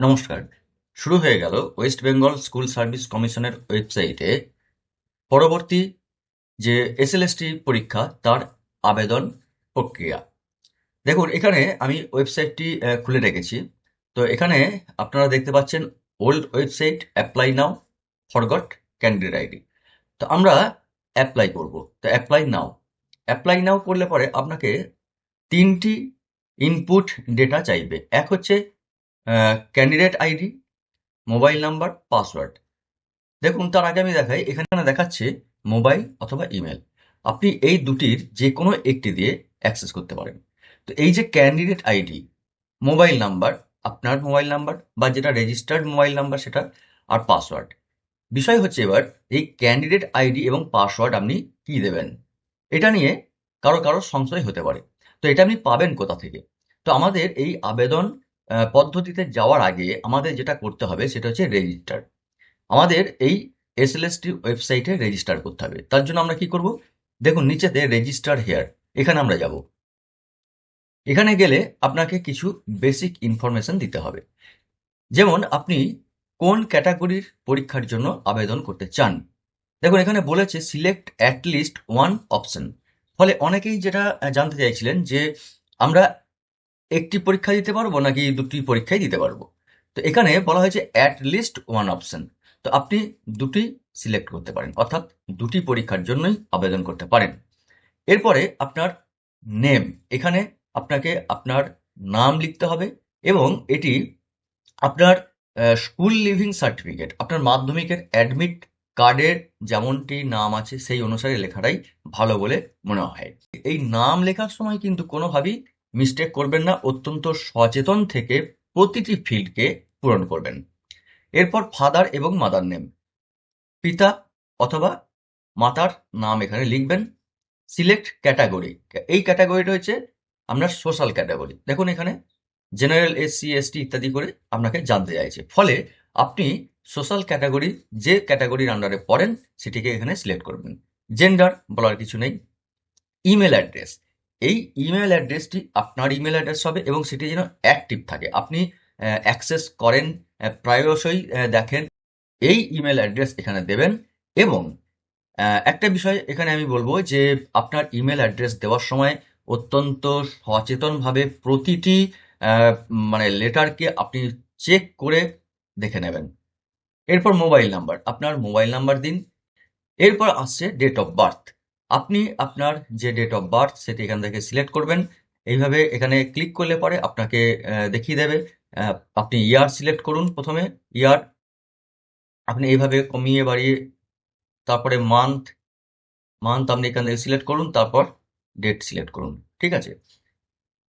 নমস্কার। শুরু হয়ে গেল ওয়েস্ট বেঙ্গল স্কুল সার্ভিস কমিশনের ওয়েবসাইটে পরবর্তী যে এসএলএসটি পরীক্ষা, তার আবেদন প্রক্রিয়া। দেখুন, এখানে আমি ওয়েবসাইটটি খুলে রেখেছি। তো এখানে আপনারা দেখতে পাচ্ছেন old website, apply now, forgot candidate ID. তো আমরা অ্যাপ্লাই করব। তো অ্যাপ্লাই নাও। অ্যাপ্লাই নাও করলে পরে আপনাকে তিনটি ইনপুট ডেটা চাইবে। এক হচ্ছে candidate ID mobile number password দেখুন, তার আগে আমি দেখাই, এখানে দেখাচ্ছে মোবাইল অথবা ইমেল আপনি এই দুটির যে কোনো একটি দিয়ে অ্যাক্সেস করতে পারেন। তো এই যে ক্যান্ডিডেট আইডি মোবাইল নাম্বার আপনার মোবাইল নাম্বার বা যেটা রেজিস্টার্ড মোবাইল নাম্বার সেটা, আর পাসওয়ার্ড বিষয় হচ্ছে এবার, এই ক্যান্ডিডেট আইডি এবং পাসওয়ার্ড আপনি কি দেবেন? এটা নিয়ে কারও কারও সংশয় হতে পারে। তো এটা আপনি পাবেন কোথা থেকে? তো আমাদের এই আবেদন পদ্ধতিতে যাওয়ার আগে আমাদের যেটা করতে হবে সেটা হচ্ছে রেজিস্টার আমাদের এই এসএলএসটি ওয়েবসাইটে রেজিস্টার করতে হবে। তার জন্য আমরা কি করব? দেখুন, নিচেতে রেজিস্টার হেয়ার এখানে আমরা যাব। এখানে গেলে আপনাকে কিছু বেসিক ইনফরমেশন দিতে হবে। যেমন, আপনি কোন ক্যাটাগরির পরীক্ষার জন্য আবেদন করতে চান। দেখুন, এখানে বলেছে select at least one option ফলে অনেকেই যেটা জানতে চাইছিলেন যে আমরা একটি পরীক্ষা দিতে পারব নাকি দুটি পরীক্ষাই দিতে পারব? তো এখানে বলা হয়েছে অ্যাট লিস্ট ওয়ান অপশন তো আপনি দুটি সিলেক্ট করতে পারেন, অর্থাৎ দুটি পরীক্ষার জন্যই আবেদন করতে পারেন। এরপরে আপনার নেম এখানে আপনাকে আপনার নাম লিখতে হবে এবং এটি আপনার স্কুল লিভিং সার্টিফিকেট আপনার মাধ্যমিকের অ্যাডমিট কার্ডের যেমনটি নাম আছে সেই অনুসারে লেখাটাই ভালো বলে মনে হয়। এই নাম লেখার সময় কিন্তু কোনোভাবেই মিস্টেক করবেন না, অত্যন্ত সচেতন থেকে প্রতিটি ফিল্ডকে পূরণ করবেন। এরপর ফাদার এবং মাদার নেম পিতা অথবা মাতার নাম এখানে লিখবেন। সিলেক্ট ক্যাটাগরি এই ক্যাটাগরিটা রয়েছে আপনার সোশ্যাল ক্যাটাগরি দেখুন এখানে জেনারেল এসসি এসটি ইত্যাদি করে আপনাকে জানতে চাইছে। ফলে আপনি সোশ্যাল ক্যাটাগরি যে ক্যাটাগরির আন্ডারে পড়েন, সেটিকে এখানে সিলেক্ট করবেন। জেন্ডার বলার কিছু নেই। ইমেল অ্যাড্রেস এই ইমেল অ্যাড্রেসটি আপনার ইমেল অ্যাড্রেস হবে এবং সেটি যেন অ্যাক্টিভ থাকে। আপনি অ্যাক্সেস করেন প্রায়শই দেখেন, এই ইমেল অ্যাড্রেস এখানে দেবেন এবং একটা বিষয় এখানে আমি বলব যে আপনার ইমেল অ্যাড্রেস দেওয়ার সময় অত্যন্ত সচেতনভাবে প্রতিটি মানে লেটারকে আপনি চেক করে দেখে নেবেন। এরপর মোবাইল নাম্বার আপনার মোবাইল নাম্বার দিন। এরপর আসছে ডেট অফ বার্থ আপনি আপনার যে ডেট অফ বার্থ সেটি এখান থেকে সিলেক্ট করবেন। এইভাবে এখানে ক্লিক করলে পরে আপনাকে দেখিয়ে দেবে আপনি ইয়ার সিলেক্ট করুন প্রথমে ইয়ার আপনি এইভাবে কমিয়ে বাড়িয়ে, তারপরে মান্থ মান্থ আপনি এখান থেকে সিলেক্ট করুন, তারপর ডেট সিলেক্ট করুন, ঠিক আছে?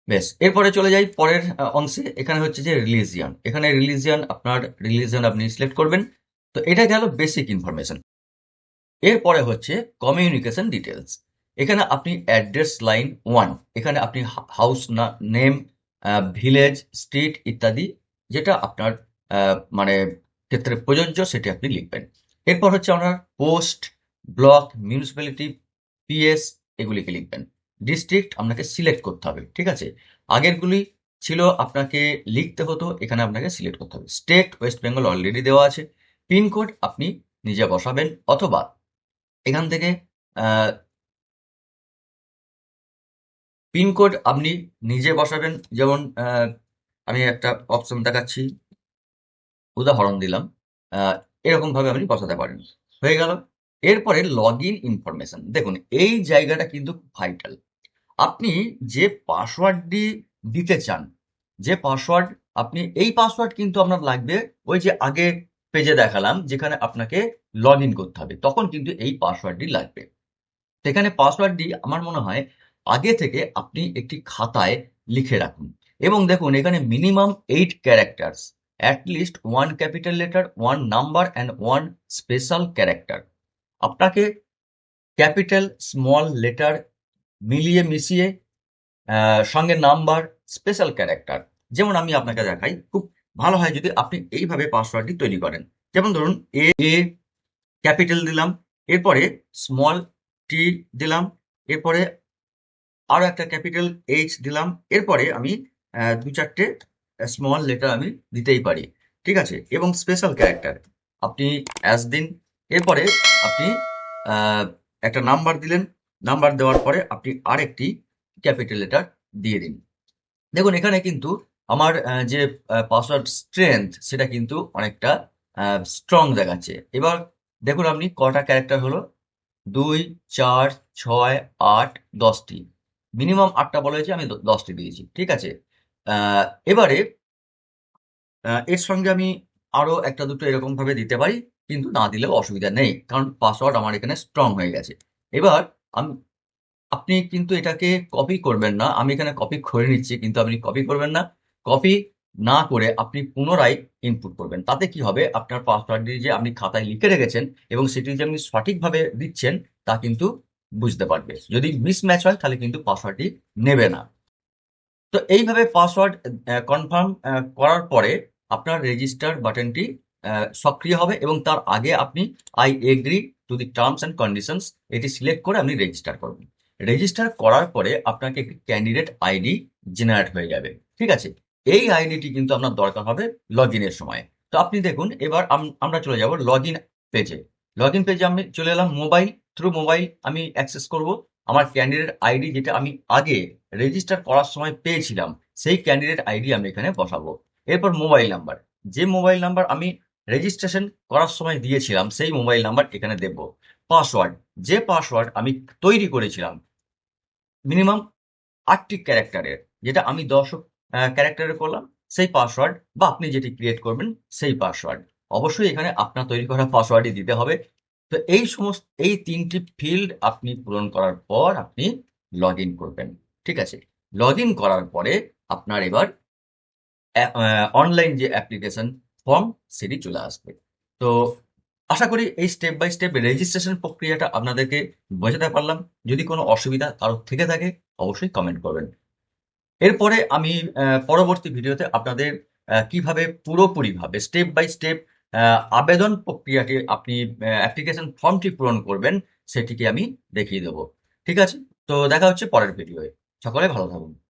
বেশ, এরপরে চলে যাই পরের অংশে, এখানে হচ্ছে যে রিলিজিয়ান এখানে রিলিজিয়ান আপনার রিলিজিয়ান আপনি সিলেক্ট করবেন। তো এটা গেল বেসিক ইনফরমেশন এরপরে হচ্ছে কমিউনিকেশন ডিটেলস এখানে আপনি অ্যাড্রেস লাইন ওয়ান এখানে আপনি হাউস নেম ভিলেজ স্ট্রিট ইত্যাদি যেটা আপনার মানে ক্ষেত্রে প্রযোজ্য সেটি আপনি লিখবেন। এরপর হচ্ছে আপনার পোস্ট ব্লক মিউনিসিপ্যালিটি পিএস এগুলিকে লিখবেন। ডিস্ট্রিক্ট আপনাকে সিলেক্ট করতে হবে, ঠিক আছে? আগেরগুলি ছিল আপনাকে লিখতে হতো, এখানে আপনাকে সিলেক্ট করতে হবে। স্টেট ওয়েস্ট বেঙ্গল অলরেডি দেওয়া আছে। পিনকোড আপনি নিজে বসাবেন, অথবা এখান থেকে পিনকোড আপনি নিজে বসাবেন। যেমন আমি একটা অপশন দেখাচ্ছি। উদাহরণ দিলাম। আহ, এরকম ভাবে আপনি বসাতে পারেন। হয়ে গেল। এরপরে লগ ইন ইনফরমেশন দেখুন এই জায়গাটা কিন্তু ভাইটাল আপনি যে পাসওয়ার্ডটি দিতে চান যে পাসওয়ার্ড আপনি এই পাসওয়ার্ড কিন্তু আপনার লাগবে ওই যে আগে পেজে দেখালাম যেখানে আপনাকে লগ ইন করতে হবে। তখন কিন্তু এই পাসওয়ার্ডটি লাগবে। সেখানে পাসওয়ার্ডটি আমার মনে হয় আগে থেকে আপনি একটি খাতায় লিখে রাখুন। এবং দেখুন, এখানে minimum eight characters at least one capital letter one number and one special character আপনাকে ক্যাপিটাল স্মল লেটার মিলিয়ে মিশিয়ে সঙ্গে নাম্বার স্পেশাল ক্যারেক্টার যেমন আমি আপনাকে দেখাই, খুব ভালো হয় যদি আপনি এইভাবে পাসওয়ার্ডটি তৈরি করেন। যেমন ধরুন এ এ ক্যাপিটাল দিলাম, এরপরে স্মল টি দিলাম, এরপরে আরও একটা ক্যাপিটাল এইচ দিলাম, এরপরে আমি দু চারটে স্মল লেটার আমি দিতেই পারি। ঠিক আছে? এবং স্পেশাল ক্যারেক্টার আপনি অ্যাজ দিন, এরপরে আপনি একটা নাম্বার দিলেন নাম্বার দেওয়ার পরে আপনি আরেকটি ক্যাপিটাল লেটার দিয়ে দিন। দেখুন, এখানে কিন্তু আমার যে পাসওয়ার্ড স্ট্রেংথ সেটা কিন্তু অনেকটা স্ট্রং দেখাচ্ছে। এবার দেখুন আপনি কটা ক্যারেক্টার হলো। দুই, চার, ছয়, আট, দশটি। মিনিমাম আটটা বলা হয়েছে, আমি দশটি দিয়েছি। ঠিক আছে? এবারে এর সঙ্গে আমি আরও একটা দুটো এরকমভাবে দিতে পারি, কিন্তু না দিলেও অসুবিধা নেই, কারণ পাসওয়ার্ড আমার এখানে স্ট্রং হয়ে গেছে। এবার আমি, আপনি কিন্তু এটাকে কপি করবেন না। আমি এখানে কপি করে নিচ্ছি, কিন্তু আপনি কপি করবেন না। কপি না করে আপনি পুনরায় ইনপুট করবেন। তাতে কি হবে? আপনার পাসওয়ার্ডটি যে আপনি খাতায় লিখে রেখেছেন এবং সেটি যে আপনি সঠিকভাবে দিচ্ছেন, তা কিন্তু বুঝতে পারবে। যদি মিসম্যাচ হয়, তাহলে কিন্তু পাসওয়ার্ডটি নেবে না। তো এইভাবে পাসওয়ার্ড কনফার্ম করার পরে আপনার রেজিস্টার বাটনটি সক্রিয় হবে এবং তার আগে আপনি I agree to the terms and conditions এটি সিলেক্ট করে আপনি রেজিস্টার করবেন। রেজিস্টার করার পরে আপনাকে একটি ক্যান্ডিডেট আইডি জেনারেট হয়ে যাবে। ঠিক আছে? এই আইডিটি কিন্তু আপনার দরকার হবে লগ ইনের সময়। তো আপনি দেখুন, এবার আমরা চলে যাব লগ ইন পেজে লগ ইন পেজে আমি চলে এলাম মোবাইল থ্রু মোবাইল আমি অ্যাক্সেস করব। আমার ক্যান্ডিডেট আইডি যেটা আমি আগে রেজিস্টার করার সময় পেয়েছিলাম, সেই ক্যান্ডিডেট আইডি আমি এখানে বসাবো। এরপর মোবাইল নাম্বার যে মোবাইল নাম্বার আমি রেজিস্ট্রেশন করার সময় দিয়েছিলাম, সেই মোবাইল নাম্বার এখানে দেব। পাসওয়ার্ড যে পাসওয়ার্ড আমি তৈরি করেছিলাম মিনিমাম আটটি ক্যারেক্টারের যেটা আমি দশ ক্যারেক্টারের করলাম, সেই পাসওয়ার্ড বা আপনি যেটি ক্রিয়েট করবেন, সেই পাসওয়ার্ড অবশ্যই এখানে আপনার তৈরি করা পাসওয়ার্ডই দিতে হবে। তো এই সমস্ত, এই তিনটি ফিল্ড আপনি পূরণ করার পর আপনি লগ করবেন, ঠিক আছে? লগ করার পরে আপনার এবার অনলাইন যে অ্যাপ্লিকেশন ফর্ম সেটি চলে আসবে। তো আশা করি এই স্টেপ বাই স্টেপ রেজিস্ট্রেশন প্রক্রিয়াটা আপনাদেরকে বোঝাতে পারলাম। যদি কোনো অসুবিধা কারোর থেকে থাকে, অবশ্যই কমেন্ট করবেন। এরপরে আমি পরবর্তী ভিডিওতে আপনাদের কীভাবে পুরোপুরিভাবে স্টেপ বাই স্টেপ আবেদন প্রক্রিয়াটি আপনি অ্যাপ্লিকেশন ফর্মটি পূরণ করবেন, সেটিকে আমি দেখিয়ে দেবো। ঠিক আছে? তো দেখা হচ্ছে পরের ভিডিওয়ে। সকলে ভালো থাকুন।